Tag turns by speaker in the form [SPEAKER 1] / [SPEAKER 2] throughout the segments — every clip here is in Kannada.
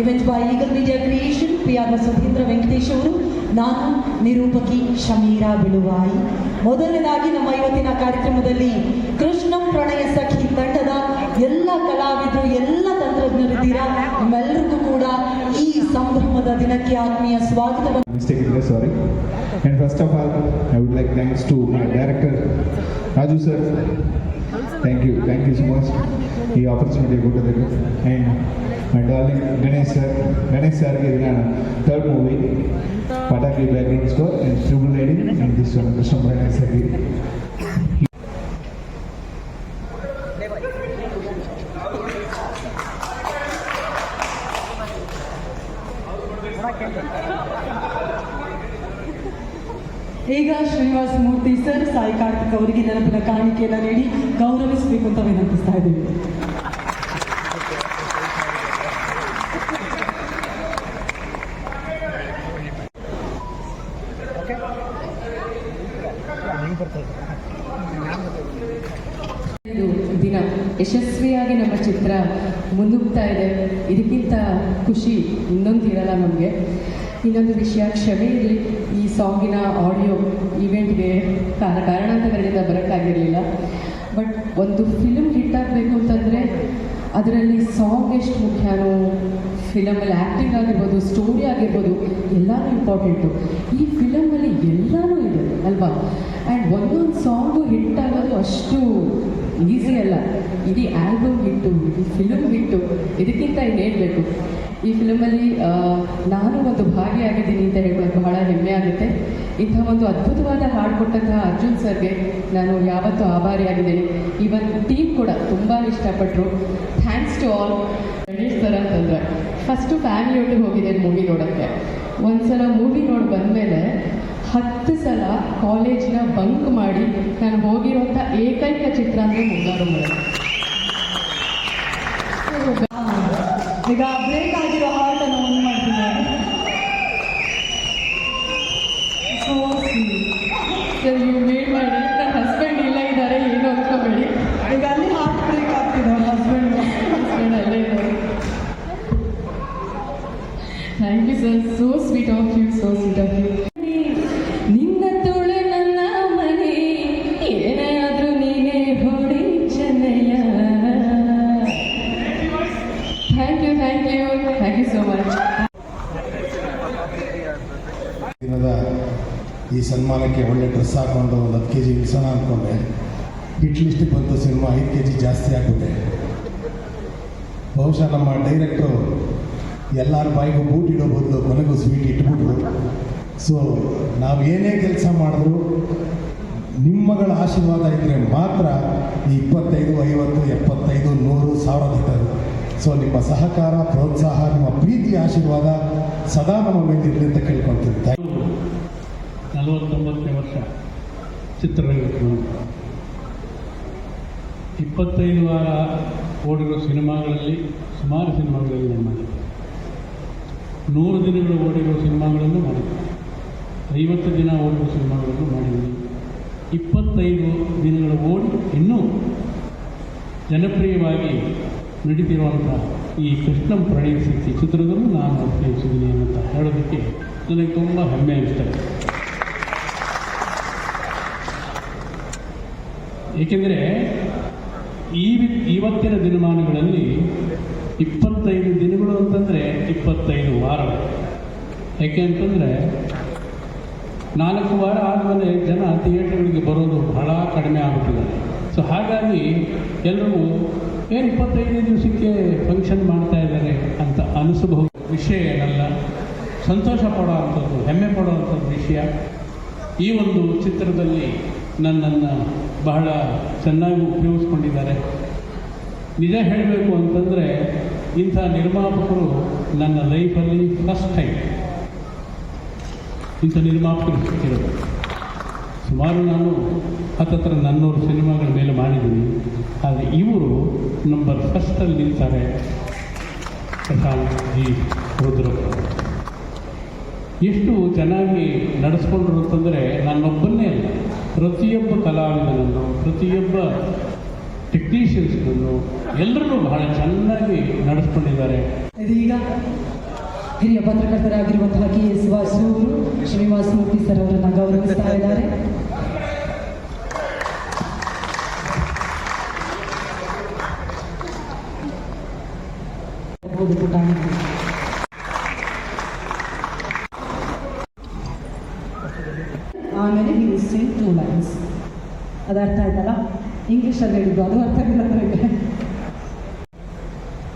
[SPEAKER 1] Event by Eagle Media creation P R Sudheendra Venkatesh ಅವರು ನಾನು ನಿರೂಪಕಿ ಶಮೀರಾ ಬಿಳುವಾಯಿ ಮೊದಲನೇದಾಗಿ ನಮ್ಮ ಇವತ್ತಿನ ಕಾರ್ಯಕ್ರಮದಲ್ಲಿ ಕೃಷ್ಣಂ ಪ್ರಣಯ ಸಖಿ ತಂಡದ ಎಲ್ಲ ಕಲಾವಿದರು ಎಲ್ಲ ತಂತ್ರಜ್ಞರಿದ್ದೀರಾ ನಿಮ್ಮೆಲ್ಲರಿಗೂ ಕೂಡ ಈ ಸಂಭ್ರಮದ ದಿನಕ್ಕೆ ಆತ್ಮೀಯ ಸ್ವಾಗತವನ್ನು
[SPEAKER 2] mistake is there, sorry. And first of all, I would like thanks to my director, Raju sir. Thank you, thank you so much. The opportunity to metallic Ganesh sir Ganesh ಸರ್ಗೆ ಇದನ್ನ third movie Pataki background score and ಸ್ಟ್ರಿಬಲ್ riding this one Krishna Ganesh
[SPEAKER 1] ಈಗ ಶ್ರೀನಿವಾಸ ಮೂರ್ತಿ ಸರ್, ಸಾಯಿ ಕಾರ್ತಿಕ್ ಅವರಿಗೆ ನೆನಪಿನ ಕಾಣಿಕೆಯನ್ನು ನೀಡಿ ಗೌರವಿಸಬೇಕು ಅಂತ ವಿನಂತಿಸ್ತಾ ಇದ್ದೀವಿ
[SPEAKER 3] ಇದು ದಿನ ಯಶಸ್ವಿಯಾಗಿ ನಮ್ಮ ಚಿತ್ರ ಮುನ್ನುಗ್ತಾ ಇದೆ. ಇದಕ್ಕಿಂತ ಖುಷಿ ಇನ್ನೊಂದು ಇರಲ್ಲ ನಮಗೆ. ಇನ್ನೊಂದು ವಿಷಯ, ಕ್ಷಮೆ ಇರಲಿ. ಈ ಸಾಂಗಿನ ಆಡಿಯೋ ಈವೆಂಟ್ಗೆ ಕಾರಣ ಕಾರಣಾಂತರಗಳಿಂದ ಬರೋಕ್ಕಾಗಿರಲಿಲ್ಲ. ಬಟ್ ಒಂದು ಫಿಲಮ್ ಹಿಟ್ ಆಗಬೇಕು ಅಂತಂದರೆ ಅದರಲ್ಲಿ ಸಾಂಗ್ ಎಷ್ಟು ಮುಖ್ಯನೋ ಫಿಲಮಲ್ಲಿ ಆ್ಯಕ್ಟಿಂಗ್ ಆಗಿರ್ಬೋದು ಸ್ಟೋರಿ ಆಗಿರ್ಬೋದು, ಎಲ್ಲನೂ ಇಂಪಾರ್ಟೆಂಟು ಈ ಫಿಲಮಲ್ಲಿ ಎಲ್ಲನೂ ಇದೆ. ಅಲ್ವಾ? ಆ್ಯಂಡ್ ಒಂದೊಂದು ಸಾಂಗು ಹಿಟ್ ಆಗೋದು ಅಷ್ಟು ಈಸಿ ಅಲ್ಲ. ಇಡೀ ಆಲ್ಬಮ್ ಹಿಟ್ಟು, ಇಡೀ ಫಿಲಮ್ ಹಿಟ್ಟು, ಇದಕ್ಕಿಂತ ಹೇಳಬೇಕು ಈ ಫಿಲಮಲ್ಲಿ ನಾನು ಒಂದು ಭಾಗಿಯಾಗಿದ್ದೀನಿ ಅಂತ ಹೇಳಬೇಕು ಬಹಳ ಹೆಮ್ಮೆ ಆಗುತ್ತೆ. ಇಂಥ ಒಂದು ಅದ್ಭುತವಾದ ಹಾಡು ಕೊಟ್ಟಂತಹ ಅರ್ಜುನ್ ಸರ್ಗೆ ನಾನು ಯಾವತ್ತೂ ಆಭಾರಿಯಾಗಿದ್ದೇನೆ. ಇವನ್ ಟೀಮ್ ಕೂಡ ತುಂಬ ಇಷ್ಟಪಟ್ಟರು thanks to all Ganesh sir ಅಂತಂದರೆ ಫಸ್ಟು ಫ್ಯಾಮಿಲಿ ಒಟ್ಟಿಗೆ ಹೋಗಿದ್ದೇನೆ ಮೂವಿ ನೋಡೋಕ್ಕೆ. ಒಂದು ಸಲ ಮೂವಿ ನೋಡಿ ಬಂದಮೇಲೆ ಹತ್ತು ಸಲ ಕಾಲೇಜ್ನ ಬಂಕ್ ಮಾಡಿ ನಾನು ಹೋಗಿರುವಂಥ ಏಕೈಕ ಚಿತ್ರ ಅಂದ್ರೆ ಮುಂಗಾರು ಮಳೆ.
[SPEAKER 1] ಈಗ ಬ್ರೇಕ್
[SPEAKER 4] ದಿನದ ಈ ಸನ್ಮಾನಕ್ಕೆ ಒಳ್ಳೆ ಡ್ರೆಸ್ ಹಾಕೊಂಡು ಒಂದು ಹತ್ತು ಕೆ ಜಿ ಇಳಿಸೋಣ ಅಂದ್ಕೊಂಡೆ. ಹಿಟ್ ಲಿಸ್ಟಿಗೆ ಬಂತು ಸಿನಿಮಾ, ಐದು ಕೆ ಜಿ ಜಾಸ್ತಿ ಆಗುತ್ತೆ. ಬಹುಶಃ ನಮ್ಮ ಡೈರೆಕ್ಟ್ರು ಎಲ್ಲರ ಬಾಯಿಗೂ ಬೂಟ್ ಇಡೋ ಬದಲು ಕೊನೆಗೂ ಸ್ವೀಟ್ ಇಟ್ಬಿಟ್ರು. ಸೊ ನಾವು ಏನೇ ಕೆಲಸ ಮಾಡಿದ್ರು ನಿಮ್ಮಗಳ ಆಶೀರ್ವಾದ ಇದ್ದರೆ ಮಾತ್ರ ಈ ಇಪ್ಪತ್ತೈದು, ಐವತ್ತು, ಎಪ್ಪತ್ತೈದು, ನೂರು ಸಾವಿರ ಲೀಟರ್ ಸೊ ನಿಮ್ಮ ಸಹಕಾರ, ಪ್ರೋತ್ಸಾಹ, ನಿಮ್ಮ ಪ್ರೀತಿ ಆಶೀರ್ವಾದ ಸದಾ ನಮ್ಮ ಮೇಲಿರಲಿ ಅಂತ ಕೇಳ್ಕೊಳ್ತೀನಿ.
[SPEAKER 5] ನಲವತ್ತೊಂಬತ್ತನೇ ವರ್ಷ, ಚಿತ್ರರಂಗಕ್ಕೆ ಇಪ್ಪತ್ತೈದು ವಾರ ಓಡಿರೋ ಸಿನಿಮಾಗಳಲ್ಲಿ, ಸುಮಾರು ಸಿನಿಮಾಗಳಲ್ಲಿ ನಾನು ಮಾಡಿದ್ದೆ. ನೂರು ದಿನಗಳು ಓಡಿರೋ ಸಿನಿಮಾಗಳನ್ನು ಮಾಡಿದ್ದೆ. ಐವತ್ತು ದಿನ ಓಡಿರೋ ಸಿನಿಮಾಗಳನ್ನು ಮಾಡಿದ್ದೀನಿ ಇಪ್ಪತ್ತೈದು ದಿನಗಳು ಓಡಿ ಇನ್ನೂ ಜನಪ್ರಿಯವಾಗಿ ನಡೀತಿರುವಂಥ ಈ ಕೃಷ್ಣಂ ಪ್ರಣಯ ಶಕ್ತಿ ಚಿತ್ರದಲ್ಲೂ ನಾನು ಅಭಿನಯಿಸಿದ್ದೀನಿ ಅಂತ ಹೇಳೋದಕ್ಕೆ ನನಗೆ ತುಂಬ ಹೆಮ್ಮೆ ಅನಿಸ್ತದೆ ಏಕೆಂದರೆ ಈ ಇವತ್ತಿನ ದಿನಮಾನಗಳಲ್ಲಿ ಇಪ್ಪತ್ತೈದು ದಿನಗಳು ಅಂತಂದರೆ ಇಪ್ಪತ್ತೈದು ವಾರಗಳು. ಯಾಕೆ ಅಂತಂದರೆ ನಾಲ್ಕು ವಾರ ಆದಮೇಲೆ ಜನ ಥಿಯೇಟರ್ಗಳಿಗೆ ಬರೋದು ಬಹಳ ಕಡಿಮೆ ಆಗುತ್ತಿದ್ದಾರೆ ಸೊ ಹಾಗಾಗಿ ಎಲ್ಲರೂ ಏನು ಇಪ್ಪತ್ತೈದನೇ ದಿವಸಕ್ಕೆ ಫಂಕ್ಷನ್ ಮಾಡ್ತಾ ಇದ್ದಾರೆ ಅಂತ ಅನಿಸಬಹುದು. ವಿಷಯ ಏನಲ್ಲ, ಸಂತೋಷ ಪಡೋ ಅಂಥದ್ದು, ಹೆಮ್ಮೆ ಪಡೋ ಅಂಥದ್ದು ವಿಷಯ. ಈ ಒಂದು ಚಿತ್ರದಲ್ಲಿ ನನ್ನನ್ನು ಬಹಳ ಚೆನ್ನಾಗಿ ಉಪಯೋಗಿಸ್ಕೊಂಡಿದ್ದಾರೆ. ನಿಜ ಹೇಳಬೇಕು ಅಂತಂದರೆ, ಇಂಥ ನಿರ್ಮಾಪಕರು ನನ್ನ ಲೈಫಲ್ಲಿ ಫಸ್ಟ್ ಟೈಮ್ ಇಂಥ ನಿರ್ಮಾಪಕರು ಸಿಕ್ಕಿರೋದು. ಸುಮಾರು ನಾನು ಹತ್ತತ್ರ ನನ್ನೂರು ಸಿನಿಮಾಗಳ ಮೇಲೆ ಮಾಡಿದ್ದೀನಿ. ಆದರೆ ಇವರು ನಂಬರ್ ಫಸ್ಟಲ್ಲಿ ನಿಲ್ತಾರೆ. ಪ್ರಶಾಂತ್ ಜಿ ರುದ್ರಪ್ಪ. ಎಷ್ಟು ಚೆನ್ನಾಗಿ ನಡೆಸ್ಕೊಂಡ್ರು ಅಂತಂದರೆ ನನ್ನೊಬ್ಬನ್ನೇ ಅಲ್ಲ. ಪ್ರತಿಯೊಬ್ಬ ಕಲಾವಿದನನ್ನು, ಪ್ರತಿಯೊಬ್ಬ ಟೆಕ್ನಿಷಿಯನ್ಸ್ನನ್ನು ಎಲ್ಲರೂ ಬಹಳ ಚೆನ್ನಾಗಿ ನಡೆಸ್ಕೊಂಡಿದ್ದಾರೆ.
[SPEAKER 1] ಇದೀಗ ಹಿರಿಯ ಪತ್ರಕರ್ತರಾಗಿರುವಂತಹ K S Vasu Srinivasa Murthy sir ಅವರನ್ನು ಗೌರವಿಸ್ತಾ ಇದ್ದಾರೆ. ಆಮೇಲೆ ಇಂಗ್ಲಿಷ್ ಸಿಂಗ್ ಟೂ ಲೈನ್ಸ್ ಅದು ಅರ್ಥ ಆಯ್ತಲ್ಲ? ಇಂಗ್ಲೀಷಲ್ಲಿ ಹೇಳಿದ್ದು ಅದು ಅರ್ಥ ಆಗಿಲ್ಲ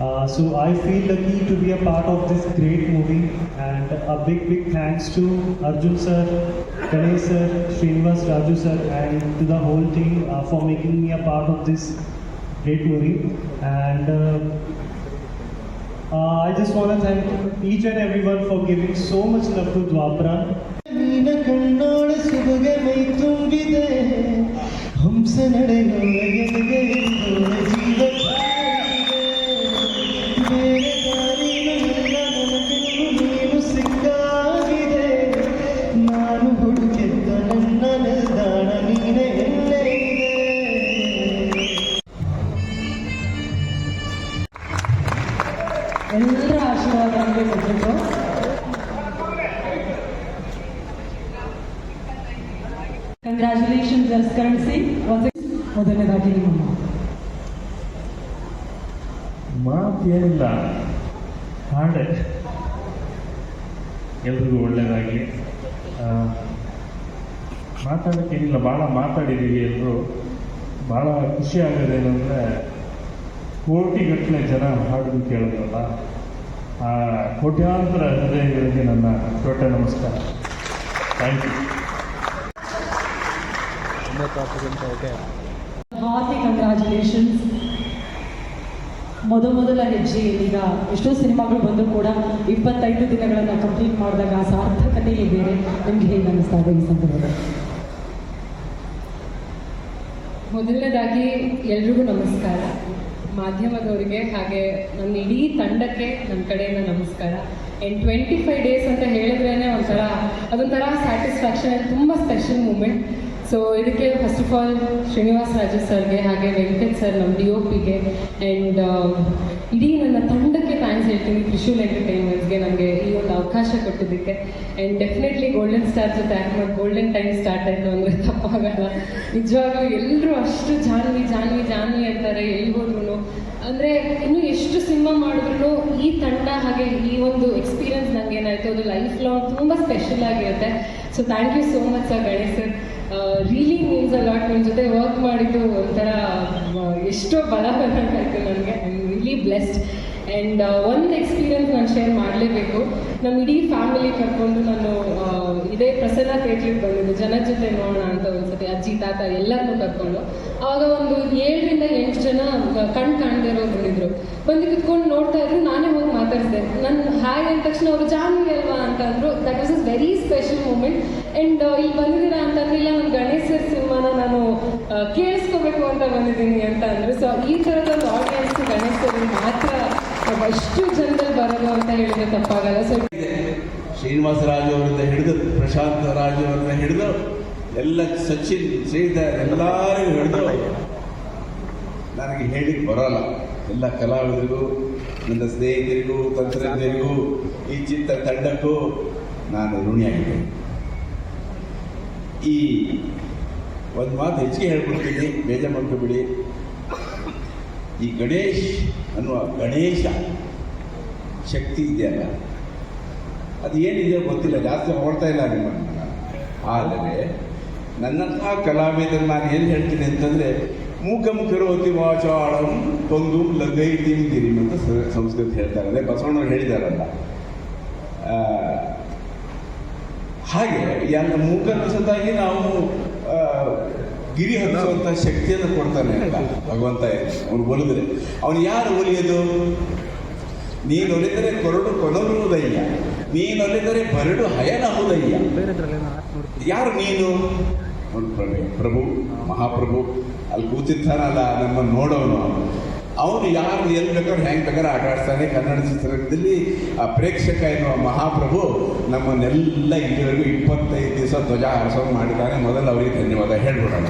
[SPEAKER 6] Uh, so I feel lucky to be a part of this great movie and a big big thanks to Arjun sir, Ganesh sir, Srinivas Raju sir and to the whole team uh, for making me a part of this great movie. And uh, uh, I just want to thank each and everyone for giving so much love to Dwapara
[SPEAKER 7] ಮಾತೇನಿಲ್ಲ ಹಾಡೆ ಎಲ್ರಿಗೂ ಒಳ್ಳೆಯದಾಗಲಿ ಮಾತಾಡೋಕ್ಕೇನಿಲ್ಲ ಭಾಳ ಮಾತಾಡಿದ್ದೀವಿ ಎಲ್ಲರೂ ಭಾಳ ಖುಷಿ ಆಗೋದೇನೆಂದರೆ ಕೋಟಿಗಟ್ಟಲೆ ಜನ ಹಾಡು ಕೇಳಿದ್ರಲ್ಲ ಆ ಕೋಟ್ಯಾಂತರ ಹೃದಯಗಳಿಗೆ ನನ್ನ ದೊಡ್ಡ ನಮಸ್ಕಾರ. ಥ್ಯಾಂಕ್ ಯು
[SPEAKER 1] ಹಾರ್ಟಿ ಕಂಗ್ರ್ಯಾಚುಲೇಷನ್ಸ್ ಮೊದ ಮೊದಲ ಹೆಜ್ಜೆ ಈಗ ಎಷ್ಟೋ ಸಿನಿಮಾಗಳು ಬಂದರೂ ಕೂಡ ಇಪ್ಪತ್ತೈದು ದಿನಗಳನ್ನು ಕಂಪ್ಲೀಟ್ ಮಾಡಿದಾಗ ಆ ಸಾರ್ಥಕತೆಯೇ ಬೇರೆ. ನಿಮ್ಗೆ ಹೇಗೆ ಅನ್ನಿಸ್ತಾ ಇದೆ ಈ ಸಂದರ್ಭದಲ್ಲಿ?
[SPEAKER 8] ಮೊದಲನೇದಾಗಿ ಎಲ್ರಿಗೂ ನಮಸ್ಕಾರ. ಮಾಧ್ಯಮದವರಿಗೆ ಹಾಗೆ ನನ್ನ ಇಡೀ ತಂಡಕ್ಕೆ ನನ್ನ ಕಡೆಯಿಂದ ನಮಸ್ಕಾರ. ಆ್ಯಂಡ್ ಟ್ವೆಂಟಿ ಫೈವ್ ಡೇಸ್ ಅಂತ ಹೇಳಿದ್ರೇ ಒಂಥರ, ಅದೊಂಥರ ಸ್ಯಾಟಿಸ್ಫ್ಯಾಕ್ಷನ್ ತುಂಬ ಸ್ಪೆಷಲ್ ಮೂಮೆಂಟ್ ಸೊ ಇದಕ್ಕೆ first of all Srinivas Raju ಸರ್ಗೆ ಹಾಗೆ ವೆಂಕಟ್ ಸರ್ ನಮ್ಮ ಡಿ ಒ ಪಿಗೆ ಆ್ಯಂಡ್ ಇಡೀ ನನ್ನ ತಂಡಕ್ಕೆ ಥ್ಯಾಂಕ್ಸ್ ಹೇಳ್ತೀನಿ ತ್ರಿಶೂಲ್ ಎಂಟರ್ಟೈನ್ಮೆಂಟ್ಸ್ಗೆ ನನಗೆ ಈ ಒಂದು ಅವಕಾಶ ಕೊಟ್ಟಿದ್ದಕ್ಕೆ. ಆ್ಯಂಡ್ ಡೆಫಿನೆಟ್ಲಿ ಗೋಲ್ಡನ್ ಸ್ಟಾರ್ ಜೊತೆ ಆ್ಯಕ್ಟ್ ಮಾಡಿ ಗೋಲ್ಡನ್ ಟೈಮ್ ಸ್ಟಾರ್ಟ್ ಆಯಿತು ಅಂದರೆ ತಪ್ಪಾಗಲ್ಲ. ನಿಜವಾಗ್ಲೂ ಎಲ್ಲರೂ ಅಷ್ಟು ಜಾನ್ವಿ ಜಾನ್ವಿ ಜಾನ್ವಿ ಅಂತಾರೆ ಎಲ್ಲಿ ಹೋದ್ರು ಅಂದರೆ ಇನ್ನು ಎಷ್ಟು ಸಿನಿಮಾ ಮಾಡಿದ್ರು ಈ ತಂಡ ಹಾಗೆ ಈ ಒಂದು ಎಕ್ಸ್ಪೀರಿಯನ್ಸ್ ನನಗೆ ಏನಾಯಿತು ಅದು ಲೈಫ್ ಲಾಂಗ್ ತುಂಬ ಸ್ಪೆಷಲ್ ಆಗಿರುತ್ತೆ. So thank you so much sir Ganesh sir really means a lot ನನ್ನ ಜೊತೆ ವರ್ಕ್ ಮಾಡಿದ್ದು ಒಂಥರ ಎಷ್ಟೋ ಬಲ ಬರ್ಬೇಕಾಯ್ತು ನನಗೆ. I am really blessed and ಒಂದು ಎಕ್ಸ್ಪೀರಿಯನ್ಸ್ ನಾನು ಶೇರ್ ಮಾಡಲೇಬೇಕು. ನಮ್ಮ ಇಡೀ ಫ್ಯಾಮಿಲಿ ಕರ್ಕೊಂಡು ನಾನು ಇದೇ ಪ್ರಸನ್ನ ಥಿಯೇಟ್ರಿಗೆ ಬಂದಿದ್ದು. ಜನ ಜೊತೆ ನೋಡೋಣ ಅಂತ ಒಂದ್ಸತಿ ಅಜ್ಜಿ, ತಾತ ಎಲ್ಲರನ್ನೂ ಕರ್ಕೊಂಡು. ಆವಾಗ ಒಂದು ಏಳರಿಂದ ಎಂಟು ಜನ ಕಣ್ಣು ಕಾಣದೇ ಇರೋರು ಬಂದಿದ್ರು. ಬಂದು ಕುತ್ಕೊಂಡು ನೋಡ್ತಾ ಇದ್ರು. ನಾನೇ ಹೋಗಿ ಮಾತಾಡಿದೆ ನನ್ನ ಹಾಯ್ ಅಂದ ತಕ್ಷಣ ಅವರು, ಜಾನ್ವಿ ಅಲ್ವಾ? ಅಂತ ಅಂದರು. That was a very special moment and ಇಲ್ಲಿ ಬಂದಿದ್ದೀರಾ ಅಂತಂದ್ರೆ ಇಲ್ಲ ಒಂದು ಗಣೇಶ ಸಿನಿಮಾನ ನಾನು ಕೇಳಿಸ್ಕೋಬೇಕು ಅಂತ ಬಂದಿದ್ದೀನಿ ಅಂತ ಅಂದರು. ಸೊ ಈ ಥರದ ಒಂದು ಆಡಿಯನ್ಸ್ ಗಣೇಶ್ ಮಾತ್ರ ಅಷ್ಟು ಜನರಲ್ಲಿ ಬರೋದು ಅಂತ ಹೇಳಿದ್ರೆ ತಪ್ಪಾಗಲ್ಲ ಸೊ
[SPEAKER 9] ಶ್ರೀನಿವಾಸ ರಾಜು ಅವರಿಂದ ಹಿಡಿದು ಪ್ರಶಾಂತ್ ರಾಜು ಅವರನ್ನ ಹಿಡಿದು ಎಲ್ಲ ಸಚಿನ್, ಶ್ರೀಧರ್ ಎಲ್ಲರಿಗೂ ಹಿಡಿದು ನನಗೆ ಹೇಳಿ ಬರೋಲ್ಲ. ಎಲ್ಲ ಕಲಾವಿದರಿಗೂ, ನನ್ನ ಸ್ನೇಹಿತರಿಗೂ, ತಂತ್ರಜ್ಞರಿಗೂ, ಈ ಚಿತ್ರ ತಂಡಕ್ಕೂ ನಾನು ಋಣಿಯಾಗಿದ್ದೇನೆ. ಈ ಒಂದು ಮಾತು ಹೆಚ್ಚಿಗೆ ಹೇಳ್ಕೊಡ್ತೀನಿ. ಬೇಜಾರು ಮಾಡ್ಕೊಬಿಡಿ. ಈ ಗಣೇಶ್ ಅನ್ನುವ ಗಣೇಶ ಶಕ್ತಿ ಇದೆಯಲ್ಲ ಅದು ಏನಿದೆಯೋ ಗೊತ್ತಿಲ್ಲ, ಜಾಸ್ತಿ ಹೊಡ್ತಾ ಇಲ್ಲ ನಿಮ್ಮನ್ನು ಆದರೆ ನನ್ನಂತಹ ಕಲಾವಿದರು ನಾನು ಏನು ಹೇಳ್ತೀನಿ ಅಂತಂದರೆ, ಮೂಕಂ ಕರೋತಿ ವಾಚಾಳಂ ಕೊಂದು ಲಗೈ ಗಿರಿಂ ಅಂತ ಸಂಸ್ಕೃತ ಹೇಳ್ತಾರೆ. ಅದೇ ಬಸವಣ್ಣವ್ರು ಹೇಳಿದಾರಲ್ಲ. ಹಾಗೆ ಎಲ್ಲ ಮೂಕನ ಸತಾಗಿ ನಾವು ಗಿರಿ ಹತ್ತಿಸುವಂಥ ಶಕ್ತಿಯನ್ನು ಕೊಡ್ತಾನೆ ಅಂತ ಭಗವಂತ ಅವನು ಒಲಿದ್ರೆ. ಅವನು ಯಾರು ಒಲಿಯೋದು? ನೀನು ಒಲಿದರೆ ಕೊರಡು ಕೊನರುವುದಯ್ಯ ನೀನು ಒಲಿದರೆ ಬರಡು ಹಯನಹುದಯ್ಯ ಯಾರು ನೀನು? ಅವ್ನು ಪ್ರಭು ಪ್ರಭು ಮಹಾಪ್ರಭು. ಅಲ್ಲಿ ಕೂತಿರ್ತಾನಲ್ಲ ನಮ್ಮನ್ನು ನೋಡೋನು ಅವನು ಯಾರು, ಎಲ್ಲಿ ಬೇಕಾದ್ರೆ ಹೆಂಗೆ ಬೇಕಾದ್ರೆ ಆಟ ಆಡ್ತಾನೆ ಕನ್ನಡ ಚಿತ್ರರಂಗದಲ್ಲಿ ಆ ಪ್ರೇಕ್ಷಕ ಎನ್ನುವ ಮಹಾಪ್ರಭು ನಮ್ಮನ್ನೆಲ್ಲ ಇಲ್ಲಿವರೆಗೂ ಇಪ್ಪತ್ತೈದು ದಿವಸ ಧ್ವಜ ಹಾರಿಸೋ ಮಾಡಿದ್ದಾನೆ. ಮೊದಲು ಅವರಿಗೆ ಧನ್ಯವಾದ ಹೇಳ್ಬಿಡೋಣ.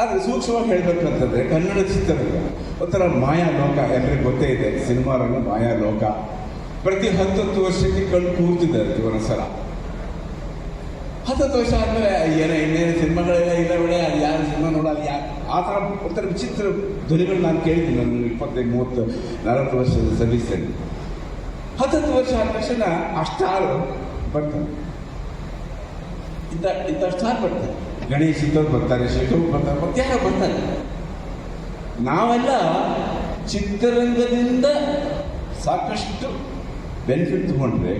[SPEAKER 9] ಆದರೆ ಸೂಕ್ಷ್ಮವಾಗಿ ಹೇಳಬೇಕು ಅಂತಂದರೆ ಕನ್ನಡ ಚಿತ್ರರಂಗ, ಒಂಥರ ಮಾಯಾ ಲೋಕ ಎಲ್ಲರಿಗೂ ಗೊತ್ತೇ ಇದೆ, ಸಿನಿಮಾ ರಂಗ ಮಾಯಾ ಲೋಕ ಪ್ರತಿ ಹತ್ತತ್ತು ವರ್ಷಕ್ಕೆ ಕಣ್ಣು ಕೂರ್ತಿದ್ದಾರೆ ಒಂದೊಂದ್ಸಲ. ಹತ್ತತ್ತು ವರ್ಷ ಆದಮೇಲೆ ಏನೋ, ಇನ್ನೇನು ಸಿನಿಮಾಗಳೆಲ್ಲ ಇಲ್ಲ ಬಿಡೆ, ಅದು ಯಾರು ಸಿನಿಮಾ ನೋಡೋದು ಯಾರು ಆ ಥರ ಒಂಥರ ವಿಚಿತ್ರ ಧ್ವನಿಗಳು ನಾನು ಕೇಳ್ತೀನಿ ನನ್ನ ಇಪ್ಪತ್ತೈದು, ಮೂವತ್ತು, ನಲವತ್ತು ವರ್ಷದ ಸರ್ವಿಸಲ್ಲಿ ಹತ್ತತ್ತು ವರ್ಷ ಆದ ತಕ್ಷಣ ಆ ಸ್ಟಾರ್ ಬರ್ತಾರೆ ಇಂಥ ಇಂಥ ಸ್ಟಾರ್ ಬರ್ತಾರೆ ಗಣೇಶ್ ಇದ್ದವ್ರು ಬರ್ತಾರೆ ಶೇಖರ್ ಬರ್ತಾರೆ, ಮತ್ತೆ ಯಾರು ಬರ್ತಾರೆ. ನಾವೆಲ್ಲ ಚಿತ್ರರಂಗದಿಂದ ಸಾಕಷ್ಟು ಬೆನಿಫಿಟ್ ತಗೊಂಡ್ರೆ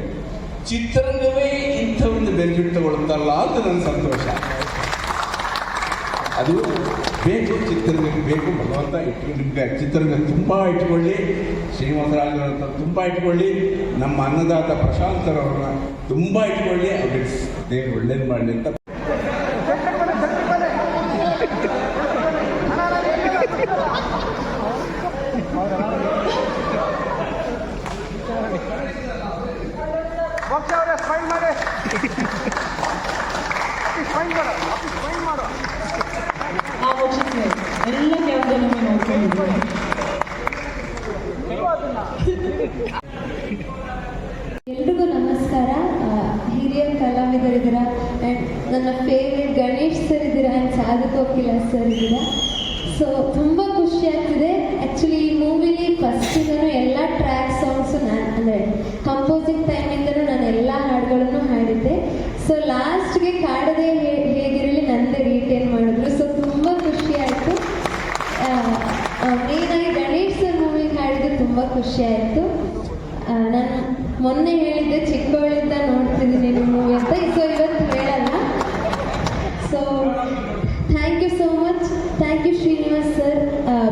[SPEAKER 9] ಚಿತ್ರರಂಗವೇ ಇಂಥ ಒಂದು ಬೆನಿಫಿಟ್ ತಗೊಳ್ತಲ್ಲ ಅಂತ ನನ್ನ ಸಂತೋಷ. ಅದು ಬೇಕು ಚಿತ್ರರಂಗಕ್ಕೆ ಬೇಕು, ಭಗವಂತ ಇಟ್ಕೊಂಡಿದ್ದೆ ಚಿತ್ರರಂಗ ತುಂಬ ಇಟ್ಕೊಳ್ಳಿ ಶ್ರೀನಿವಾಸರಾಜ್ ತುಂಬ ಇಟ್ಕೊಳ್ಳಿ ನಮ್ಮ ಅನ್ನದಾತ ಪ್ರಶಾಂತರವ್ರನ್ನ ತುಂಬ ಇಟ್ಕೊಳ್ಳಿ ಅವ್ರಿಗೆ ದೇವ್ರು ಒಳ್ಳೇದು ಮಾಡಲಿ ಅಂತ
[SPEAKER 1] ಆ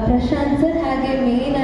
[SPEAKER 10] ಪ್ರಶಾಂತ್ ಸರ್ ಹಾಗೆ ಮೇಯ್ನ್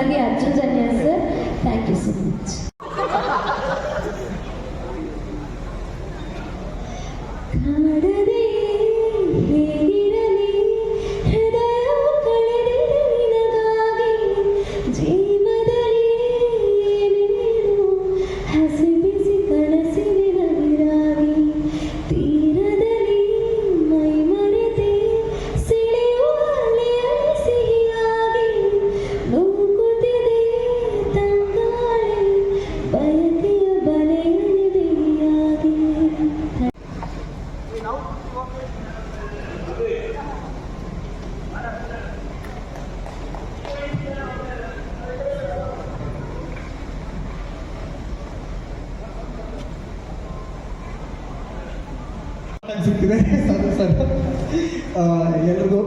[SPEAKER 11] ಆ, ಎಲ್ರಿಗೂ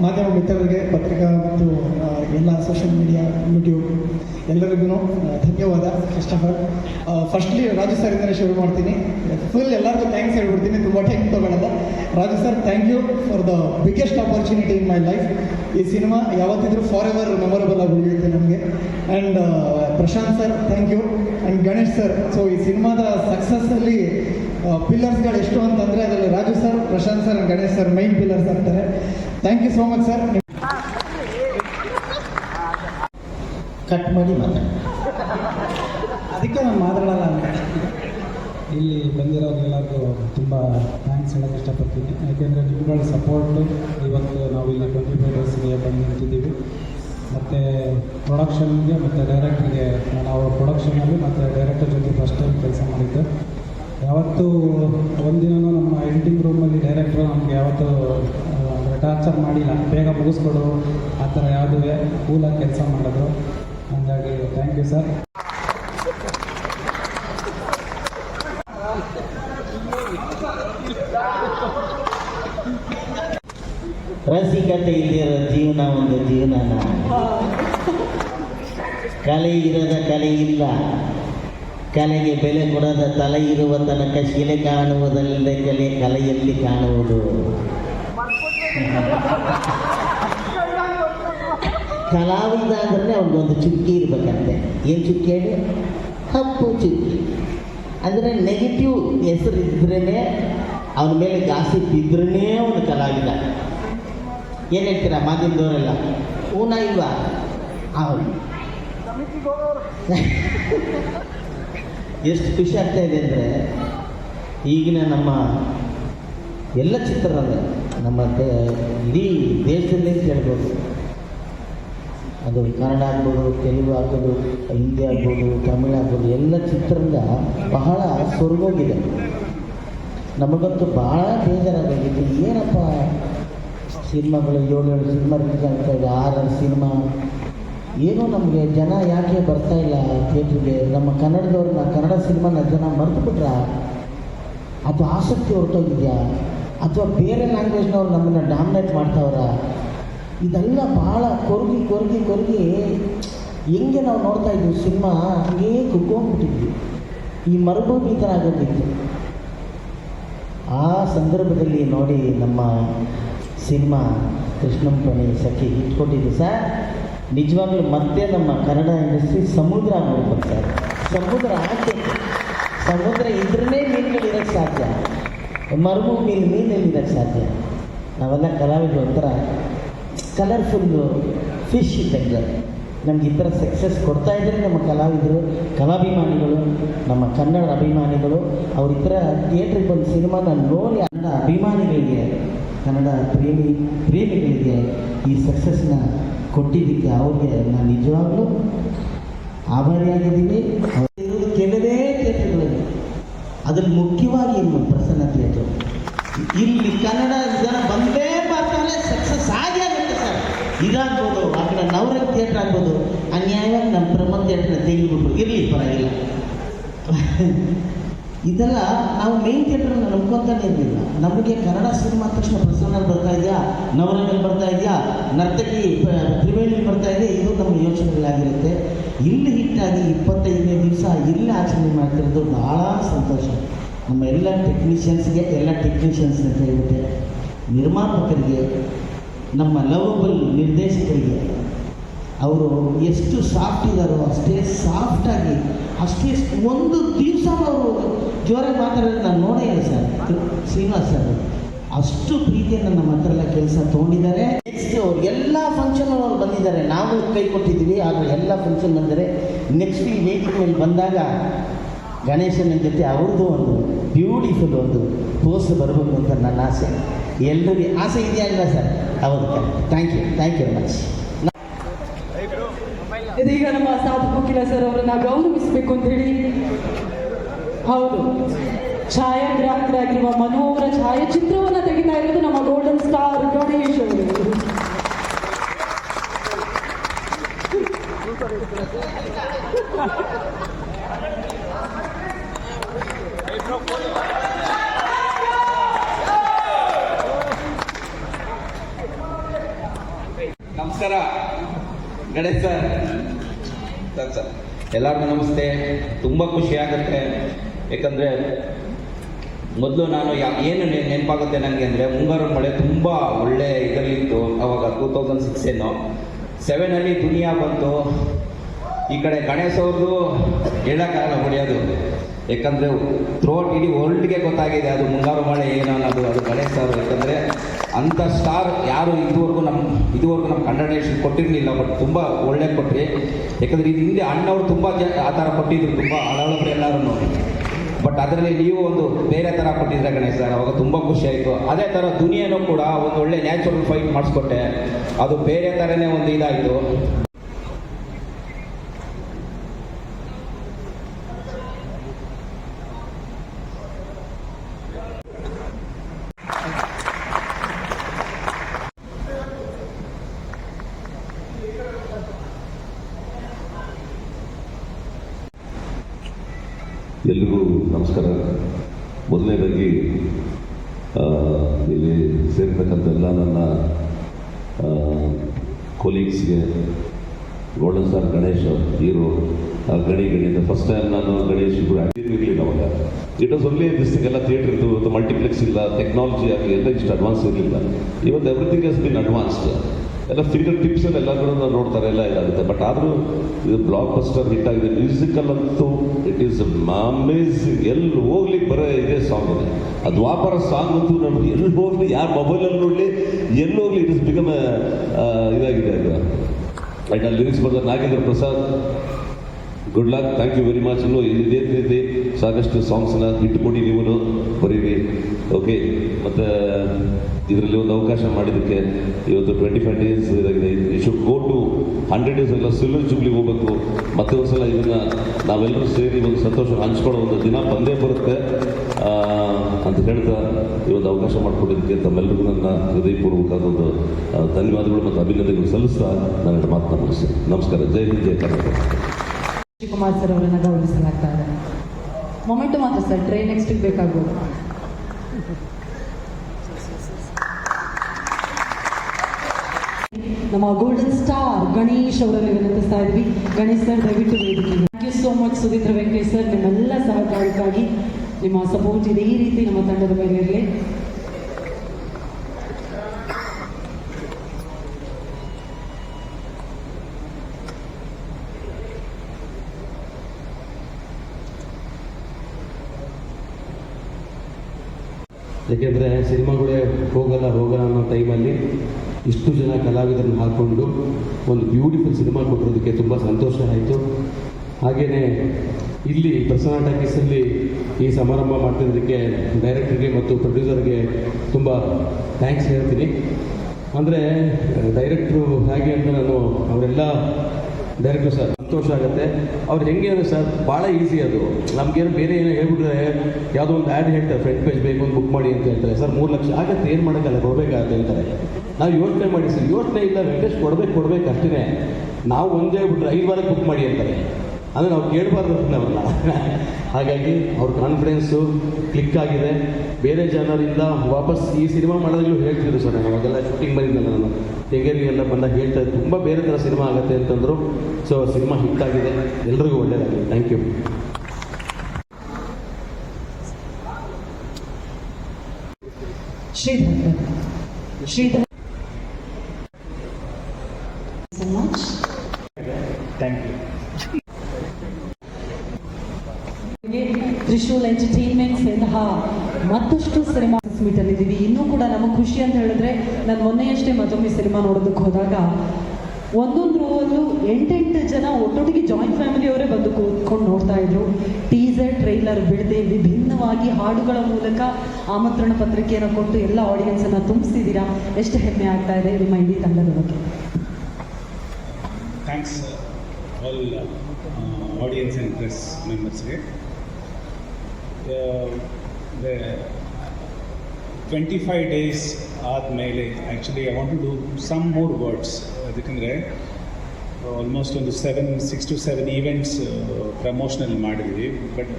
[SPEAKER 11] ಮಾಧ್ಯಮ ಮಿತ್ರರಿಗೆ ಪತ್ರಿಕಾ ಮತ್ತು ಎಲ್ಲ ಸೋಷಿಯಲ್ ಮೀಡಿಯಾ ಯೂಟ್ಯೂಬ್ ಎಲ್ಲರಿಗೂ ಧನ್ಯವಾದ first of all firstly Raju sir ಇಂದಲೇ ಶುರು ಮಾಡ್ತೀನಿ. ಫುಲ್ ಎಲ್ಲರಿಗೂ ಥ್ಯಾಂಕ್ಸ್ ಹೇಳ್ಬಿಡ್ತೀನಿ. ತುಂಬ time ತೊಗೊಳಲ್ಲ Raju sir thank you for the biggest opportunity in my life ಈ ಸಿನಿಮಾ ಯಾವತ್ತಿದ್ರೂ ಫಾರ್ ಎವರ್ ಮೆಮೊರಬಲ್ ಆಗಿ ಉಳಿಯುತ್ತೆ ನಮಗೆ. And Prashanth sir thank you and Ganesh sir so ಈ ಸಿನಿಮಾದ ಸಕ್ಸಸ್ಸಲ್ಲಿ ಪಿಲ್ಲರ್ಸ್ಗಳು ಎಷ್ಟು ಅಂತಂದರೆ ಅದರಲ್ಲಿ Raju sir Prashanth sir and Ganesh sir main pillars ಆಗ್ತಾರೆ. Thank you so much sir
[SPEAKER 12] cut ಮಾಡಿ ಮಾತಾಡಿ.
[SPEAKER 11] ಅದಕ್ಕೆ ನಾನು ಮಾತಾಡಲ್ಲ ಅಂತ.
[SPEAKER 13] ಇಲ್ಲಿ ಬಂದಿರೋರೆಲ್ಲರಿಗೂ ತುಂಬ ಥ್ಯಾಂಕ್ಸ್ ಹೇಳೋಕ್ಕೆ ಇಷ್ಟಪಡ್ತೀನಿ. ಯಾಕೆಂದರೆ ನಿಮ್ಮಗಳ ಸಪೋರ್ಟು ಇವತ್ತು ನಾವು ಇಲ್ಲಿ ಟ್ವೆಂಟಿ ಫೈವ್ ಡೇಸ್ಗೆ ಬಂದು ನಿಂತಿದ್ದೀವಿ ಮತ್ತು ಪ್ರೊಡಕ್ಷನ್ಗೆ ಮತ್ತು ಡೈರೆಕ್ಟ್ರಿಗೆ ನಾವು ಪ್ರೊಡಕ್ಷನಲ್ಲಿ ಮತ್ತು ಡೈರೆಕ್ಟರ್ ಜೊತೆ ಫಸ್ಟ್ ಟೈಮ್ ಕೆಲಸ ಮಾಡಿದ್ದು. ಯಾವತ್ತೂ ಒಂದಿನೂ ನಮ್ಮ ಎಡಿಟಿಂಗ್ ರೂಮಲ್ಲಿ ಡೈರೆಕ್ಟ್ರು ನಮಗೆ ಯಾವತ್ತೂ ಟಾರ್ಚರ್ ಮಾಡಿಲ್ಲ. ಬೇಗ ಮುಗಿಸ್ಕೊಡು. ಆ ಥರ ಯಾವುದೇ ಕೂಲಾಗಿ ಕೆಲಸ ಮಾಡಿದ್ರು. ಹಾಗಾಗಿ ಥ್ಯಾಂಕ್ ಯು ಸರ್
[SPEAKER 12] ಜೀವನ. ಒಂದು ಜೀವನನ ಕಲೆ ಇರದ ಕಲೆ ಇಲ್ಲ. ಕಲೆಗೆ ಬೆಲೆ ಕೊಡದ ತಲೆ ಇರುವ ತನಕ ಶಿಲೆ ಕಾಣುವುದಲ್ಲದೆ ಕಲೆ ಕಲೆಯಲ್ಲಿ ಕಾಣುವುದು. ಕಲಾವಿದ ಅಂದ್ರೆ ಅವ್ರಿಗೊಂದು ಚುಕ್ಕಿ ಇರ್ಬೇಕಂತೆ. ಏನು ಚುಕ್ಕಿ ಹೇಳಿ? ಕಪ್ಪು ಚುಕ್ಕಿ. ಅಂದರೆ ನೆಗೆಟಿವ್ ಹೆಸರು ಇದ್ರೇ ಅವನ ಮೇಲೆ ಜಾಸ್ತಿ ಇದ್ರೇ ಅವನು ಕಲಾವಿದ. ಏನು ಹೇಳ್ತೀರಾ? ಮಾಧ್ಯಮದವರೆಲ್ಲ? ಊನ ಇಲ್ವಾ? ಎಷ್ಟು ಖುಷಿ ಆಗ್ತಾ ಇದೆ ಅಂದರೆ ಈಗಿನ ನಮ್ಮ ಎಲ್ಲ ಚಿತ್ರರಂಗ, ನಮ್ಮ ಇಡೀ ದೇಶದಲ್ಲೇ ಕೇಳ್ಬೋದು. ಅದು ಕನ್ನಡ ಆಗ್ಬೋದು, ತೆಲುಗು ಆಗ್ಬೋದು, ಹಿಂದಿ ಆಗ್ಬೋದು, ತಮಿಳ್ ಆಗ್ಬೋದು, ಎಲ್ಲ ಚಿತ್ರರಂಗ ಬಹಳ ಸೊರಗೋಗಿದೆ. ನಮಗಂತೂ ಭಾಳ ಬೇಜಾರಾಗೋಗಿದೆ ಏನಪ್ಪ? ಸಿನಿಮಾಗಳು ಏಳು ಏಳು ಸಿನಿಮಾ ರಿಲೀಸ್ ಆಗ್ತಾ ಇದೆ, ಆರಾರು ಸಿನಿಮಾ. ಏನೋ ನಮಗೆ ಜನ ಯಾಕೆ ಬರ್ತಾ ಇಲ್ಲ ಥಿಯೇಟ್ರಿಗೆ? ನಮ್ಮ ಕನ್ನಡದವ್ರನ್ನ ಕನ್ನಡ ಸಿನಿಮಾನ ಜನ ಮರೆತು ಬಿಟ್ರಾ ಅಥವಾ ಆಸಕ್ತಿ ಹೊರಟೋಗಿದೆಯಾ? ಅಥವಾ ಬೇರೆ ಲ್ಯಾಂಗ್ವೇಜ್ನವ್ರು ನಮ್ಮನ್ನು ಡಾಮಿನೇಟ್ ಮಾಡ್ತಾವ್ರ? ಇದೆಲ್ಲ ಭಾಳ ಕೊರಗಿ ಕೊರಗಿ ಕೊರಗಿ ಹೆಂಗೆ ನಾವು ನೋಡ್ತಾ ಇದ್ವಿ ಸಿನಿಮಾ, ಹಂಗೆ ಕುಕ್ಕೊಂಡ್ಬಿಟ್ಟಿದ್ವಿ ಈ ಮರುಭೂಮಿ ಥರ ಆಗೋದಿತ್ತು. ಆ ಸಂದರ್ಭದಲ್ಲಿ ನೋಡಿ ನಮ್ಮ ಸಿನಿಮಾ ಕೃಷ್ಣಂಪಣಿ ಸಖಿ ಇಟ್ಕೊಂಡಿದ್ದು ಸರ್. ನಿಜವಾಗ್ಲೂ ಮತ್ತೆ ನಮ್ಮ ಕನ್ನಡ ಇಂಡಸ್ಟ್ರಿ ಸಮುದ್ರ ನೋಡ್ಬೇಕು ಸರ್. ಸಮುದ್ರ ಆಗಬೇಕು ಸಮುದ್ರ ಇದ್ರೇ ಮೀನುಗಳಿರೋಕ್ಕೆ ಸಾಧ್ಯ. ಮರುಭೂಮಿಯಲ್ಲಿ ಮೀನು ಇರೋಕ್ಕೆ ಸಾಧ್ಯ. ನಾವೆಲ್ಲ ಕಲಾವಿದರು ಒಂಥರ ಕಲರ್ಫುಲ್ಲು ಫಿಶ್ ಇದ್ದಂಗೆ. ನಮ್ಗೆ ಈ ಥರ ಸಕ್ಸಸ್ ಕೊಡ್ತಾ ಇದ್ದಾರೆ ನಮ್ಮ ಕಲಾವಿದರು, ಕಲಾಭಿಮಾನಿಗಳು, ನಮ್ಮ ಕನ್ನಡ ಅಭಿಮಾನಿಗಳು, ಅವ್ರ ಈ ಥರ ಥಿಯೇಟ್ರಿಗೆ ಬಂದು ಸಿನಿಮಾನ ನೋಡಿ ಅಂತ ಅಭಿಮಾನಿಗಳಿಗೆ ಕನ್ನಡ ಪ್ರೇಮಿ, ಪ್ರೇಮಿಗಳಿಗೆ ಈ ಸಕ್ಸಸ್ನ ಕೊಟ್ಟಿದ್ದಕ್ಕೆ ಅವ್ರಿಗೆ ನಾನು ನಿಜವಾಗ್ಲೂ ಆಭಾರಿಯಾಗಿದ್ದೀನಿ ಕೆಲವೇ ಥಿಯೇಟರ್ಗಳಲ್ಲಿ ಅದ್ರಲ್ಲಿ ಮುಖ್ಯವಾಗಿ ಪ್ರಸನ್ನ ಥಿಯೇಟರ್ ಇಲ್ಲಿ ಕನ್ನಡ ಜನ ಬಂದೇ ಬರ್ತಾರೆ ಸಕ್ಸಸ್ ಆಗೇ ಆಗುತ್ತೆ ಸರ್. ಇದಾಗ್ಬೋದು, ಆ ಕಡೆ ನವರಂಗ್ ಥಿಯೇಟರ್ ಆಗ್ಬೋದು. ಅನ್ಯಾಯವಾಗಿ ನಮ್ಮ ಪ್ರಮೋದ್ ಥಿಯೇಟ್ರನ್ನ ತೆಗೆದುಬಿಟ್ರು ಇರಲಿ, ಪರವಾಗಿಲ್ಲ. ಇದೆಲ್ಲ ನಾವು ಮೇನ್ ಥಿಯೇಟ್ರನ್ನ ನಂಬ್ಕೊತಾನೆ ಇರಲಿಲ್ಲ. ನಮಗೆ ಕನ್ನಡ ಸಿನಿಮಾ ತಕ್ಷಣ ಪ್ರಸನ್ನ ಬರ್ತಾ ಇದೆಯಾ? ನವರಂಗಲ್ಲಿ ಬರ್ತಾ ಇದೆಯಾ? ನರ್ತಕಿ ತ್ರಿವೇಣಿಯಲ್ಲಿ ಬರ್ತಾ ಇದೆ ಇದು ನಮ್ಮ ಯೋಚನೆಗಳಾಗಿರುತ್ತೆ. ಇಲ್ಲಿ ಹಿಟ್ಟಾಗಿ ಇಪ್ಪತ್ತೈದನೇ ದಿವಸ ಇಲ್ಲಿ ಆಚರಣೆ ಮಾಡ್ತಿರೋದು ಭಾಳ ಸಂತೋಷ. ನಮ್ಮ ಎಲ್ಲ ಟೆಕ್ನಿಷಿಯನ್ಸ್ಗೆ ಎಲ್ಲ ಟೆಕ್ನಿಷಿಯನ್ಸ್ನ ಕೈಬಿಟ್ಟೆ ನಿರ್ಮಾಪಕರಿಗೆ, ನಮ್ಮ ಲವಬಲ್ ನಿರ್ದೇಶಕರಿಗೆ, ಅವರು ಎಷ್ಟು ಸಾಫ್ಟ್ ಇದ್ದಾರೋ ಅಷ್ಟೇ ಸಾಫ್ಟಾಗಿ ಅಷ್ಟೇ ಒಂದು ದಿವಸ ಅವರು ಜೋರಾಗಿ ಮಾತಾಡೋದು ನಾನು ನೋಡೇ ಸರ್. ಶ್ರೀನಿವಾಸ್ ಸರ್, ಅಷ್ಟು ಪ್ರೀತಿಯನ್ನು ನಮ್ಮ ಹತ್ರ ಎಲ್ಲ ಕೆಲಸ ತೊಗೊಂಡಿದ್ದಾರೆ. ನೆಕ್ಸ್ಟ್ ಎಲ್ಲ ಫಂಕ್ಷನ್ ಅವ್ರು ಬಂದಿದ್ದಾರೆ. ನಾವು ಕೈ ಕೊಟ್ಟಿದ್ದೀವಿ, ಆದರೆ ಎಲ್ಲ ಫಂಕ್ಷನ್ ಬಂದರೆ ನೆಕ್ಸ್ಟ್ ಈ ವೇದಿಕೆ ಮೇಲೆ ಬಂದಾಗ ಗಣೇಶನ ಜೊತೆ ಅವ್ರದ್ದು ಒಂದು ಬ್ಯೂಟಿಫುಲ್ ಒಂದು ಪೋಸ್ಟ್ ಬರಬೇಕು ಅಂತ ನನ್ನ ಆಸೆ. ಎಲ್ಲರಿಗೆ ಆಸೆ ಇದೆಯಾ ಇಲ್ಲ ಸರ್? ಹೌದು thank you thank you much
[SPEAKER 1] ಇದೀಗ ನಮ್ಮ ಸಾಧು ಕೋಕಿಲ ಸರ್ ಅವರನ್ನ ಗೌರವಿಸಬೇಕು ಅಂತ ಹೇಳಿ. ಹೌದು. ಛಾಯಾಗ್ರಾಹಕರಾಗಿರುವ ಮನು ಅವರ ಛಾಯಾಚಿತ್ರವನ್ನ ತೆಗಿತಾ ಇರೋದು ನಮ್ಮ ಗೋಲ್ಡನ್ ಸ್ಟಾರ್ ಗಣೇಶ್ ಅವರು
[SPEAKER 14] ನಮಸ್ಕಾರ ಗಣೇಶ್ ಸರ್ ಸರ್ ಸರ್ ಎಲ್ಲರಿಗೂ ನಮಸ್ತೆ. ತುಂಬ ಖುಷಿ ಆಗುತ್ತೆ. ಯಾಕಂದರೆ ಮೊದಲು ನಾನು ಯಾ, ಏನು ನೆನಪಾಗುತ್ತೆ ನನಗೆ ಅಂದರೆ ಮುಂಗಾರು ಮಳೆ ತುಂಬ ಒಳ್ಳೆ ಇದರಲ್ಲಿತ್ತು ಅವಾಗ ಟೂ ತೌಸಂಡ್ ಏನು. ಸೆವೆನಲ್ಲಿ ದುನಿಯಾ ಬಂತು. ಈ ಕಡೆ ಗಣೇಶ್ ಅವ್ರದ್ದು ಹೇಳೋಕ್ಕಾಗಲ್ಲ ಹೊಡೆಯೋದು. ಯಾಕಂದರೆ ಥ್ರೋಟ್ ಇಡೀ ವರ್ಲ್ಡ್ಗೆ ಗೊತ್ತಾಗಿದೆ ಅದು ಮುಂಗಾರು ಮಳೆ ಏನು ಅನ್ನೋದು ಅದು ಗಣೇಶ್ ಅವರು. ಯಾಕಂದರೆ ಅಂಥ ಸ್ಟಾರ್ ಯಾರು ಇದುವರೆಗೂ ನಮ್ಮ ಇದುವರೆಗೂ ನಮ್ಮ ಇಂಡಸ್ಟ್ರಿ ಕೊಟ್ಟಿರಲಿಲ್ಲ ಬಟ್ ತುಂಬ ಒಳ್ಳೆ ಕೊಟ್ಟರೆ ಯಾಕಂದರೆ ಇದು ಹಿಂದೆ ಅಣ್ಣವ್ರು ತುಂಬ ಜ, ಆ ಥರ ಕೊಟ್ಟಿದ್ರು, ತುಂಬ ಹಳಬ್ರು ಎಲ್ಲರೂ ಬಟ್ ಅದರಲ್ಲಿ ನೀವು ಒಂದು ಬೇರೆ ಥರ ಕೊಟ್ಟಿದ್ರೆ ಗಣೇಶ್ ಸರ್ ಅವಾಗ ತುಂಬ ಖುಷಿ ಆಯಿತು. ಅದೇ ಥರ ದುನಿಯನೂ ಕೂಡ ಒಂದು ಒಳ್ಳೆ ನ್ಯಾಚುರಲ್ ಫೈಟ್ ಮಾಡಿಸ್ಕೊಟ್ಟೆ. ಅದು ಬೇರೆ ಥರನೇ ಒಂದು ಇದಾಯಿತು
[SPEAKER 15] ಎಲ್ರಿಗೂ ನಮಸ್ಕಾರ ಮೊದಲನೇದಾಗಿ ಆ, ಇಲ್ಲಿ ಸೇರ್ತಕ್ಕಂಥ ಎಲ್ಲ ನನ್ನ ಕೊಲೀಗ್ಸ್ಗೆ golden star Ganesh hero Gani Gani ಅಂತ ಫಸ್ಟ್ ಟೈಮ್ ನಾನು ಗಣೇಶ್ ಇಬ್ಬರು ಇರಲಿಲ್ಲ ಅವಾಗ ಇಟ್ ವಾಸ್ ಒನ್ಲಿ ದಿಸ್ ಎಲ್ಲ ಥಿಯೇಟರ್ ಇತ್ತು ಇವತ್ತು ಮಲ್ಟಿಪ್ಲೆಕ್ಸ್ ಇಲ್ಲ ಟೆಕ್ನಾಲಜಿ ಆಗಲಿ, ಎಲ್ಲ ಇಷ್ಟು ಅಡ್ವಾನ್ಸ್ ಇರಲಿಲ್ಲ. ಇವತ್ತು ಎವ್ರಿಥಿಂಗ್ ಹಸ್ ಬಿನ್ ಅಡ್ವಾನ್ಸ್ಡ್ ಎಲ್ಲ ಫಿಂಗರ್ ಟಿಪ್ಸಲ್ಲಿ ಎಲ್ಲ ಕಡೆ ನೋಡ್ತಾರೆ, ಎಲ್ಲ ಇದಾಗುತ್ತೆ. ಬಟ್ ಆದರೂ ಇದು ಬ್ಲಾಕ್ ಬಸ್ಟರ್ ಹಿಟ್ ಆಗಿದೆ. ಮ್ಯೂಸಿಕಲ್ ಅಂತೂ ಇಟ್ ಈಸ್ ಅಮೇಝಿಂಗ್ ಎಲ್ಲಿ ಹೋಗ್ಲಿ ಬರೋ ಇದೇ ಸಾಂಗ್ ಇದೆ ಆ ದ್ವಾಪರ ಸಾಂಗ್ ಅಂತೂ ನಮ್ಗೆ ಎಲ್ಲಿ ಹೋಗ್ಲಿ, ಯಾರು ಮೊಬೈಲಲ್ಲಿ ನೋಡಲಿ, ಎಲ್ಲಿ ಹೋಗ್ಲಿ ಇಟ್ ಇಸ್ ಬಿಕಮ್ ಇದಾಗಿದೆ ಅದು. ಆ್ಯಂಡ್ ಲಿರಿಕ್ಸ್ ಬರ್ತಾರೆ Nagendra Prasad good luck thank you very much ಇನ್ನು ಇದೇ ರೀತಿ ಸಾಕಷ್ಟು ಸಾಂಗ್ಸ್ನ ಇಟ್ಕೊಂಡು ಕೊಡಿ ನೀವು ಬರೀರಿ. ಓಕೆ ಮತ್ತು ಇದರಲ್ಲಿ ಒಂದು ಅವಕಾಶ ಮಾಡಿದ್ದಕ್ಕೆ ಇವತ್ತು ಟ್ವೆಂಟಿ ಫೈವ್ ಡೇಸ್ ಇದಾಗಿದೆ. You should go to hundred days ಎಲ್ಲ ಸಿಲ್ವರ್ ಜುಬ್ಲಿ ಹೋಗಬೇಕು. ಮತ್ತೆ ಒಂದ್ಸಲ ಇದನ್ನು ನಾವೆಲ್ಲರೂ ಸೇರಿ ಒಂದು ಸಂತೋಷ ಹಂಚ್ಕೊಳ್ಳೋ ಒಂದು ದಿನ ಬಂದೇ ಬರುತ್ತೆ. ಅಂತ ಹೇಳ್ತಾ ಈ ಒಂದು ಅವಕಾಶ ಮಾಡಿಕೊಟ್ಟಿದ್ದಕ್ಕೆ ತಮ್ಮೆಲ್ಲರಿಗೂ ನನ್ನ ಹೃದಯಪೂರ್ವಕವಾದ ಒಂದು ಧನ್ಯವಾದಗಳು ಮತ್ತು ಅಭಿನಂದನೆಗಳು ಸಲ್ಲಿಸ್ತಾ ನನ್ನ ಮಾತನ್ನ ಮುಗಿಸಿ ನಮಸ್ಕಾರ. ಜೈ ಹಿಂದ್, ಜೈ ಕರ್ನಾಟಕ.
[SPEAKER 1] ಶಿವಕುಮಾರ್ ಸರ್ ಅವರನ್ನು ಗೌರವಿಸಲಾಗ್ತಾ ಇದೆ ಮೊಮೆಂಟು ಮಾತ್ರ ಸರ್ ಟ್ರೈನ್ ನೆಕ್ಸ್ಟಿಗೆ ಬೇಕಾಗ್ಬೋದು ನಮ್ಮ ಗೋಲ್ಡನ್ ಸ್ಟಾರ್ ಗಣೇಶ್ ಅವರನ್ನು ವಿನಂತಿಸ್ತಾ ಇದ್ವಿ. ಗಣೇಶ್ ಸರ್, ದಯವಿಟ್ಟು ವೇದಿಕೆ thank you so much Sudheendra Venkatesh sir, ನಿಮ್ಮೆಲ್ಲ ಸಹಕಾರಕ್ಕಾಗಿ ನಿಮ್ಮ ಸಪೋರ್ಟ್ ಇದೇ. ರೀತಿ ನಮ್ಮ ತಂಡದ ಮೇಲೆ ಇರಲಿ.
[SPEAKER 16] ಏಕೆಂದರೆ ಸಿನಿಮಾಗಳೇ ಹೋಗಲ್ಲ ಹೋಗಲ್ಲ ಅನ್ನೋ ಟೈಮಲ್ಲಿ ಇಷ್ಟು ಜನ ಕಲಾವಿದರನ್ನು ಹಾಕ್ಕೊಂಡು ಒಂದು ಬ್ಯೂಟಿಫುಲ್ ಸಿನಿಮಾ ಕೊಟ್ಟಿರೋದಕ್ಕೆ ತುಂಬ ಸಂತೋಷ ಆಯಿತು. ಹಾಗೆಯೇ ಇಲ್ಲಿ ಪ್ರಸನ್ನ ಟಾಕೀಸಲ್ಲಿ ಈ ಸಮಾರಂಭ ಮಾಡ್ತಿರೋದಕ್ಕೆ ಡೈರೆಕ್ಟರ್ಗೆ ಮತ್ತು ಪ್ರೊಡ್ಯೂಸರ್ಗೆ ತುಂಬ ಥ್ಯಾಂಕ್ಸ್ ಹೇಳ್ತೀನಿ. ಅಂದರೆ ಡೈರೆಕ್ಟ್ರು ಹೇಗೆ ಅಂತ ನಾನು ಅವರೆಲ್ಲ ಡೈರೆಕ್ಟ್ರು ಸರ್ ಸಂತೋಷ ಆಗುತ್ತೆ. ಅವ್ರು ಹೆಂಗೆ ಅಂದರೆ ಸರ್, ಭಾಳ ಈಸಿ ಅದು. ನಮಗೇನು ಬೇರೆ ಏನೋ ಹೇಳ್ಬಿಟ್ರೆ ಯಾವುದೋ ಒಂದು ಆ್ಯಡ್ ಹೇಳ್ತಾರೆ ಫ್ರೆಂಡ್ ಪೇಜ್ ಬೇಕು ಒಂದು ಬುಕ್ ಮಾಡಿ ಅಂತ ಹೇಳ್ತಾರೆ. ಸರ್, ಮೂರು ಲಕ್ಷ. ಆಗತ್ತೆ ಏನು ಮಾಡೋಕ್ಕಲ್ಲ ಕೊಡಬೇಕಾಗತ್ತೆ ಅಂತಾರೆ. ನಾವು ಯೋಚನೆ ಮಾಡಿ ಸರ್, ಯೋಚನೆ ಇಲ್ಲ ವೆಂಕಟೇಶ್ ಕೊಡಬೇಕು ಕೊಡಬೇಕು ಅಷ್ಟೇ ನಾವು ಒಂದೇ ಹೇಳ್ಬಿಟ್ರೆ ಐದು ವಾರಕ್ಕೆ ಬುಕ್ ಮಾಡಿ ಅಂತಾರೆ. ಅಂದರೆ ನಾವು ಕೇಳಬಾರ್ದು ಅವ್ರನ್ನ ಹಾಗಾಗಿ ಅವ್ರ ಕಾನ್ಫಿಡೆನ್ಸು ಕ್ಲಿಕ್ ಆಗಿದೆ. ಬೇರೆ ಜನರಿಂದ ವಾಪಸ್ ಈ ಸಿನಿಮಾ ಮಾಡೋದಾಗಲೂ ಹೇಳ್ತಿದ್ರು ಸರ್ ನಾನು ಅವಾಗೆಲ್ಲ ಶೂಟಿಂಗ್ ಬಂದಿದ್ದಲ್ಲ ನಾನು. ತೆಂಗೇರಿಗೆಲ್ಲ ಬಂದಾಗ ಹೇಳ್ತಾ ತುಂಬ ಬೇರೆ ಥರ ಸಿನಿಮಾ ಆಗುತ್ತೆ ಅಂತಂದರು. ಸೊ ಸಿನಿಮಾ ಹಿಟ್ ಆಗಿದೆ. ಎಲ್ರಿಗೂ
[SPEAKER 1] ಒಳ್ಳೆಯದಾಗಿದೆ thank
[SPEAKER 13] you. Thank
[SPEAKER 1] you Trishul entertainments ಇಂತಹ ಮತ್ತಷ್ಟು ಸಿನಿಮಾ ಮೀಟಲ್ಲಿ ಇದ್ದೀವಿ ಇನ್ನೂ ಕೂಡ ನಮಗೆ ಖುಷಿ ಅಂತ ಹೇಳಿದ್ರೆ ನಾನು ಮೊನ್ನೆಯಷ್ಟೇ ಮತ್ತೊಮ್ಮೆ ಸಿನಿಮಾ ನೋಡೋದಕ್ಕೆ ಹೋದಾಗ ಒಂದೊಂದು ರೋವಲ್ಲೂ ಎಂಟೆಂಟು ಜನ ಒಟ್ಟೊಟ್ಟಿಗೆ ಜಾಯಿಂಟ್ ಫ್ಯಾಮಿಲಿಯವರೇ ಬಂದು ಕೂತ್ಕೊಂಡು ನೋಡ್ತಾ ಇದ್ರು. ಟೀಸರ್ ಟ್ರೈಲರ್ ಬಿಡದೆ ವಿಭಿನ್ನವಾಗಿ ಹಾಡುಗಳ ಮೂಲಕ ಆಮಂತ್ರಣ ಪತ್ರಿಕೆಯನ್ನು ಕೊಟ್ಟು ಎಲ್ಲ ಆಡಿಯನ್ಸನ್ನು ತುಂಬಿಸಿದ್ದೀರಾ? ಎಷ್ಟು ಹೆಮ್ಮೆ ಆಗ್ತಾ ಇದೆ ನಿಮ್ಮ ಇಡೀ ತಂಡದ ಬಗ್ಗೆ.
[SPEAKER 13] Thanks all audience and press ಮೆಂಬರ್ಸ್ಗೆ twenty five days ಆದಮೇಲೆ actually I want to do some more words ಅದಕ್ಕಂದರೆ almost ಒಂದು seven six to seven events promotional ಮಾಡಿದ್ವಿ. ಬಟ್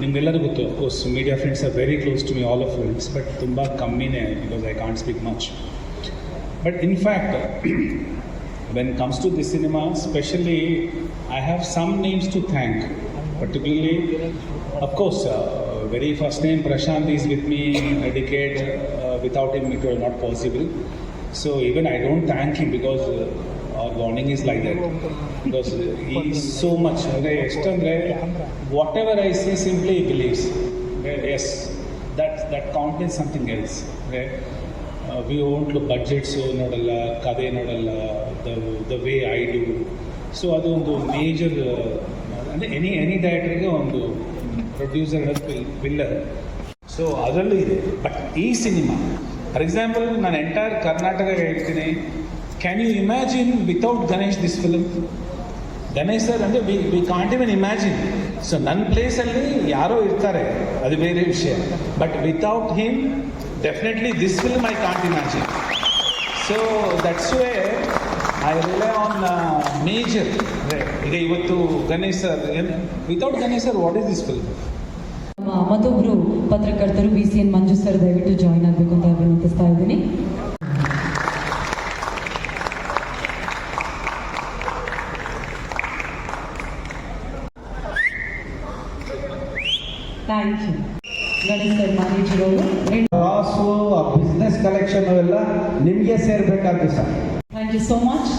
[SPEAKER 13] ನಿಮಗೆಲ್ಲರೂ ಗೊತ್ತು of course media friends are very close to me all of friends but ತುಂಬ ಕಮ್ಮಿನೇ because I can't speak much but in fact when comes to to cinema specially I have some some to thank course, uh, very first name Prashant is with me a decade. Uh, without him, it was not possible. So even I don't thank him because uh, our bonding is like that. Because uh, he is so much. Okay, extendre, whatever I say, simply he believes. Okay, yes, that that counts as something else. Okay. We won't budgets ನೋಡಲ್ಲ ಕತೆ ನೋಡಲ್ಲ the the way I do so ಅದು ಒಂದು ಮೇಜರ್ ಅಂದರೆ ಎನಿ ಎನಿ ಡೈರೆಕ್ಟರ್ಗೆ ಒಂದು ಪ್ರೊಡ್ಯೂಸರ್ ವಿಲ್ಲರ್ ಸೊ ಅದರಲ್ಲೂ ಇದೆ. ಬಟ್ ಈ ಸಿನಿಮಾ ಫಾರ್ ಎಕ್ಸಾಂಪಲ್ ನಾನು ಎಂಟೈರ್ ಕರ್ನಾಟಕ ಹೇಳ್ತೀನಿ. Can you imagine without Ganesh this film Ganesh sir ಅಂದರೆ we we can't even imagine so ನನ್ನ ಪ್ಲೇಸಲ್ಲಿ ಯಾರೋ ಇರ್ತಾರೆ, ಅದು ಬೇರೆ ವಿಷಯ. But without him definitely this film I can't imagine so that's way I rely on major ಈಗ ಇವತ್ತು Ganesh sir without Ganesh sir what is this film
[SPEAKER 1] ನಮ್ಮ ಮತ್ತೊಬ್ರು ಪತ್ರಕರ್ತರು B C N Manju sir ದಯವಿಟ್ಟು ಜಾಯಿನ್ ಆಗಬೇಕು ಅಂತ ವಿನಂತಿಸ್ತಾ ಇದ್ದೀನಿ. Thank you Ganesh sir manager ಅವರು
[SPEAKER 11] ಕಾಸು ಆ ಬಿಸ್ನೆಸ್ ಕಲೆಕ್ಷನ್ ಎಲ್ಲ ನಿಮಗೆ ಸೇರ್ಬೇಕಾದ್ದು sir
[SPEAKER 1] thank you so much